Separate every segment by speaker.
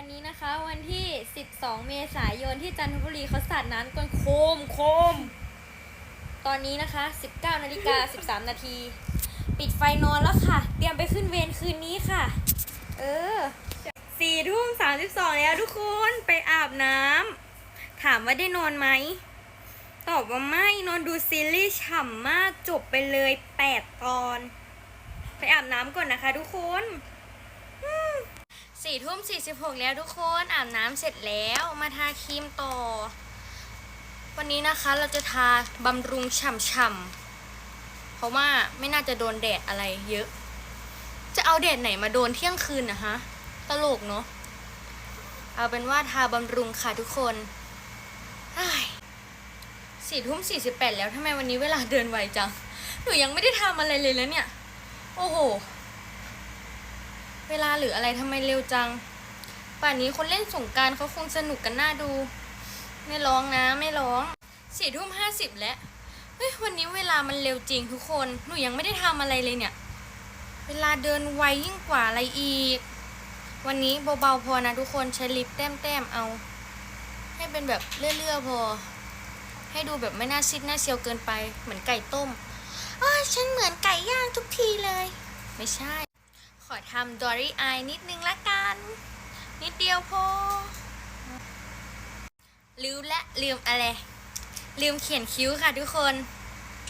Speaker 1: วันนี้นะคะวันที่ 12 เมษายนที่จันทบุรีเขาสาดน้ำกันโคมโคม ตอนนี้นะคะ 19นาฬิกา13 นาที ปิดไฟนอนแล้วค่ะ เตรียมไปขึ้นเวรคืนนี้ค่ะ เออสี่ทุ่มสามสิบสองแล้วทุกคนไปอาบน้ำถามว่าได้นอนไหม ตอบว่าไม่นอนดูซีรีส์ฉ่ำมากจบไปเลย8ตอน ไปอาบน้ำก่อนนะคะทุกคน สี่ทุ่มสี่สิบหกแล้วทุกคนอาบน้ำเสร็จแล้วมาทาครีมต่อ วันนี้นะคะเราจะทาบำรุงฉ่ำๆเพราะว่าไม่น่าจะโดนแดดอะไรเยอะ จะเอาแดดไหนมาโดนเที่ยงคืนนะฮะตลกเนาะเอาเป็นว่าทาบำรุงค่ะทุกคนเฮ้สี่ทุ่มสี่สิบแปดแล้วทำไมวันนี้เวลาเดินไวจัง หนูยังไม่ได้ทำอะไรเลยแล้วเนี่ย โอ้โห เวลาหรืออะไรทำไมเร็วจัง ป่านนี้คนเล่นสงการเขาคงสนุกกันน่าดู ไม่ร้องนะไม่ร้องสี่ทุ่มห้าสิบแล้วเฮ้ยวันนี้เวลามันเร็วจริงทุกคน หนูยังไม่ได้ทำอะไรเลยเนี่ย เวลาเดินไวยิ่งกว่าอะไรอีก วันนี้เบาๆพอนะทุกคนใช้ลิปแต้มๆเอา ให้เป็นแบบเลื่อยๆพอ ให้ดูแบบไม่น่าซิดน่าเซียวเกินไปเหมือนไก่ต้มอ้ยฉันเหมือนไก่ย่างทุกทีเลย ไม่ใช่ ขอทำดอรี่อายนิดนึงละกัน นิดเดียวพอลืมและลืมอะไร ลืมเขียนคิ้วค่ะทุกคน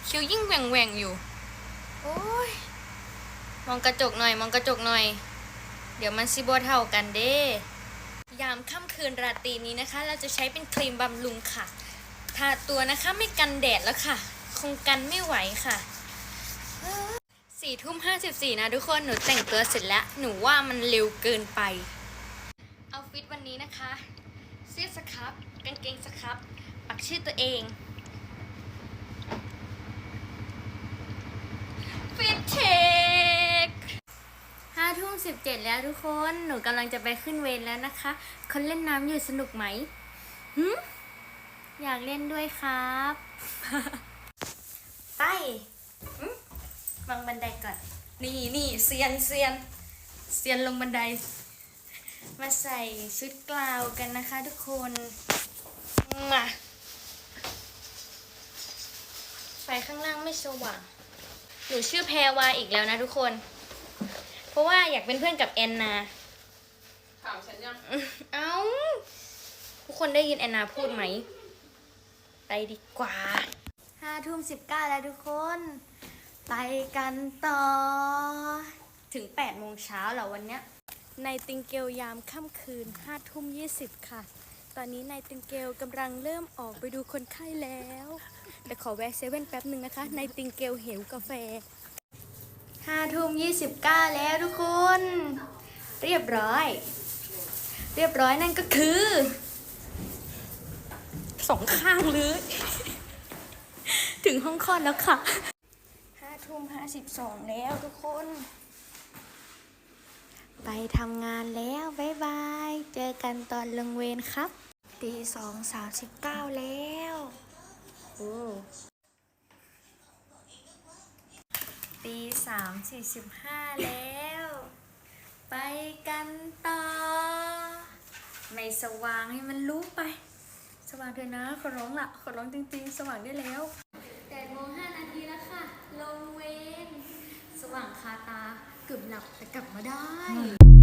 Speaker 1: คิ้วยิ่งแหว่งแหว่งอยู่ โอ้ย มองกระจกหน่อย มองกระจกหน่อย เดี๋ยวมันซิบเท่ากันเด้ ยามค่ำคืนราตรีนี้นะคะ เราจะใช้เป็นครีมบำรุงค่ะ ทาตัวนะคะไม่กันแดดแล้วค่ะ คงกันไม่ไหวค่ะ สี่ทุ่มห้าสิบสี่นะทุกคนหนูแต่งตัวเสร็จแล้ว หนูว่ามันเร็วเกินไปเอาฟิตวันนี้นะคะเสื้อสครับกางเกงสครับปักชื่อตัวเองฟิตเทคห้าทุ่มสิบเจ็ดแล้วทุกคนหนูกำลังจะไปขึ้นเวรแล้วนะคะ คนเล่นน้ำอยู่สนุกไหมหืมอยากเล่นด้วยครับ ไป วางบันไดก่อน นี่นี่เซียนเซียนเซียนลงบันได มาใส่ชุดกลาวกันนะคะทุกคนมาไฟข้างล่างไม่สว่าง หนูชื่อแพรวาอีกแล้วนะทุกคน เพราะว่าอยากเป็นเพื่อนกับแอนนา
Speaker 2: ถามฉันยัง
Speaker 1: เอ้า ทุกคนได้ยินแอนนาพูดไหม ไปดีกว่าห้าทุ่มสิบเก้าแล้วทุกคน ไปกันต่อ ถึงแปดโมงเช้าแล้ววันเนี้ยในติงเกลยามค่ำคืนห้าทุ่มยี่สิบค่ะ ตอนนี้ในติงเกลกำลังเริ่มออกไปดูคนไข้แล้วแต่ขอแวะเซเว่นแป๊บหนึ่งนะคะในติงเกลเหวกาแฟห้าทุ่มยี่สิบเก้าแล้วทุกคน เรียบร้อย เรียบร้อยนั่นก็คือสองข้างเลย ถึงห้องคลอดแล้วค่ะห้า ทุ่มห้าสิบสองแล้วทุกคน ไปทำงานแล้วบ๊ายบาย เจอกันตอนลงเวรครับ ตีสองสามสิบเก้าแล้วโอ้ตีสามสี่สิบห้าแล้ว ไปกันต่อ ไม่สว่างให้มันรู้ไป สว่างเถอะนะขอร้องละขอร้องจริงๆ สว่างได้แล้วแปดโมงห้านาทีแล้วค่ะ ลงเวรสว่างคาตา เกือบหลับแต่กลับมาได้